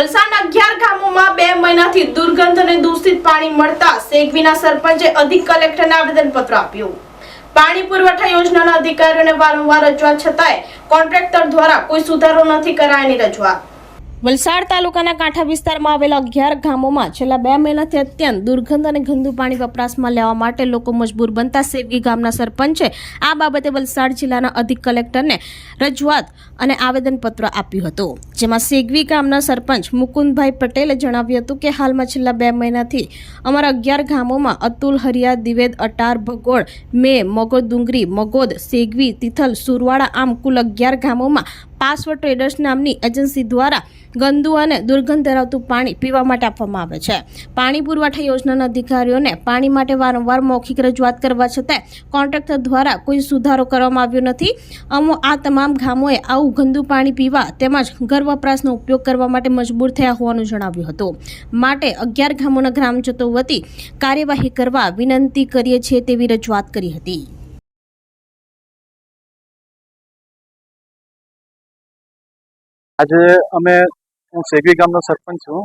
વલસાડના અગિયાર ગામોમાં બે મહિનાથી દુર્ગંધ અને દૂષિત પાણી મળતા સેગવીના સરપંચે અધિક કલેક્ટરને આવેદનપત્ર આપ્યું. પાણી પુરવઠા યોજનાના અધિકારીઓને વારંવાર રજૂઆત છતાંય કોન્ટ્રાક્ટર દ્વારા કોઈ સુધારો નથી કરાયાની રજૂઆત. વલસાડ તાલુકાના કાંઠા વિસ્તારમાં આવેલા અગિયાર ગામોમાં છેલ્લા બે મહિનાથી અત્યંત દુર્ગંધ અને ગંદુ પાણી વપરાશમાં લેવા માટે લોકો મજબૂર બનતા સેવગી ગામના સરપંચે આ બાબતે વલસાડ જિલ્લાના અધિક કલેક્ટરને રજૂઆત અને આવેદનપત્ર આપ્યું હતું. જેમાં સેગવી ગામના સરપંચ મુકુંદભાઈ પટેલે જણાવ્યું હતું કે હાલમાં છેલ્લા બે મહિનાથી અમારા અગિયાર ગામોમાં અતુલ, હરિયા, દિવેદ, અટાર, ભગોળ, મે, મગોદ, ડુંગરી, મગોદ, સેગવી, તિથલ, સુરવાડા આમ કુલ અગિયાર ગામોમાં પાસવર્ડ ટ્રેડર્સ નામની એજન્સી દ્વારા ગંદુ અને દુર્ગંધ ધરાવતું પાણી પીવા માટે આપવામાં આવે છે. પાણી પુરવઠા યોજનાના અધિકારીઓને પાણી માટે વારંવાર મૌખિક રજૂઆત કરવા છતાં કોન્ટ્રાક્ટર દ્વારા કોઈ સુધારો કરવામાં આવ્યો નથી. અમો આ તમામ ગામોએ આવું ગંદુ પાણી પીવા તેમજ ઘર વપરાશનો ઉપયોગ કરવા માટે મજબૂર થયા હોવાનું જણાવ્યું હતું. માટે અગિયાર ગામોના ગ્રામજનો વતી કાર્યવાહી કરવા વિનંતી કરીએ છીએ તેવી રજૂઆત કરી હતી. આજે અમે હું સેગવી ગામનો સરપંચ છું.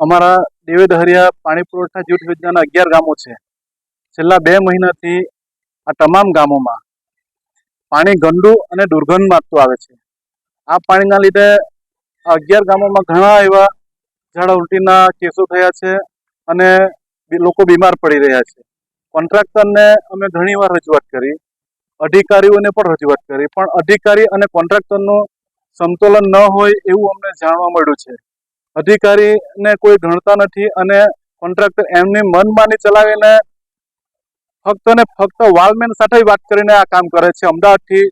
અમારા દેવેદહરિયા પાણી પુરવઠા જૂથ યોજનાના અગિયાર ગામો છે. છેલ્લા બે મહિનાથી આ તમામ ગામોમાં પાણી ગંદુ અને દુર્ગંધ મારતું આવે છે. આ પાણીના લીધે અગિયાર ગામોમાં ઘણા એવા ઝાડા ઉલટીના કેસો થયા છે અને લોકો બીમાર પડી રહ્યા છે. કોન્ટ્રાક્ટરને અમે ઘણીવાર રજૂઆત કરી, અધિકારીઓને પણ રજૂઆત કરી, પણ અધિકારી અને કોન્ટ્રાક્ટરનું સમતોલન ન હોય એવું અમને જાણવા મળ્યું છે. અધિકારીને કોઈ ગણતા નથી અને કોન્ટ્રાક્ટર એમની મનમાની ચલાવીને ફક્ત ને ફક્ત વાલમેન સાથે વાત કરીને આ કામ કરે છે. અમદાવાદથી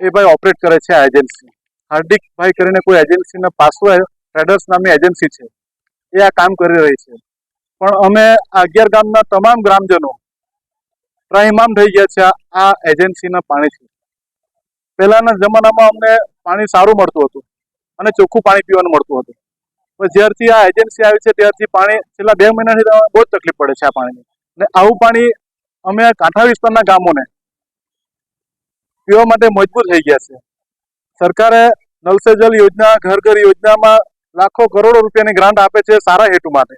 એ ભાઈ ઓપરેટ કરે છે આ એજન્સી હાર્દિકભાઈ કરીને કોઈ એજન્સીના પાસો ટ્રેડર્સ નામની એજન્સી છે. એ આ કામ કરી રહી છે. પણ અમે અગિયાર ગામના તમામ ગ્રામજનો ત્રાહિમામ થઈ ગયા છે આ એજન્સીના પાણીથી પહેલાના જમાનામાં અમને પાણી સારું મળતું હતું અને ચોખ્ખું પાણી પીવાનું મળતું હતું. પણ જ્યારથી આ એજન્સી આવી છે ત્યારથી પાણી છેલ્લા બે મહિનાથી બહુ જ તકલીફ પડે છે આ પાણીની. અને આવું પાણી અમે કાંઠા વિસ્તારના ગામોને પીવા માટે મજબૂર થઈ ગયા છે. સરકારે નલ સે જલ યોજના, ઘર ઘર યોજનામાં લાખો કરોડો રૂપિયાની ગ્રાન્ટ આપે છે સારા હેતુ માટે.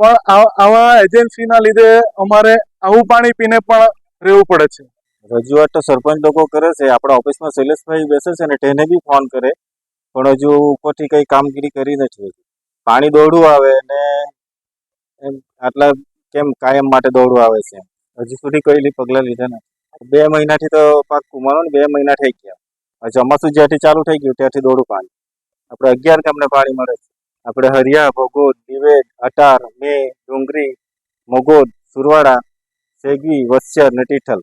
પણ આવા એજન્સીના લીધે અમારે આવું પાણી પીને પણ રહેવું પડે છે. રજૂઆત તો સરપંચ લોકો કરે છે. આપણા ઓફિસમાં શૈલેષભાઈ બેસે છે ને તેને બી ફોન કરે. પણ હજુ ઉપરથી કઈ કામગીરી કરી નથી પાણી દોડું આવે ને આટલા કેમ કાયમ માટે દોડું આવે છે હજુ સુધી કઈ પગલાં લીધા નથી. બે મહિનાથી તો પાક કુમારો ને બે મહિના થઈ ગયા. ચોમાસું જ્યાંથી ચાલુ થઈ ગયું ત્યાંથી દોડું પાણી. આપણે અગિયાર ગામને પાણી મળે છે. આપણે હરિયા, ભગોદ દિવેદ અટાર, મે, ડુંગરી, મગોદ, સુરવાડા સેગી વસ્યર ને ટીઠલ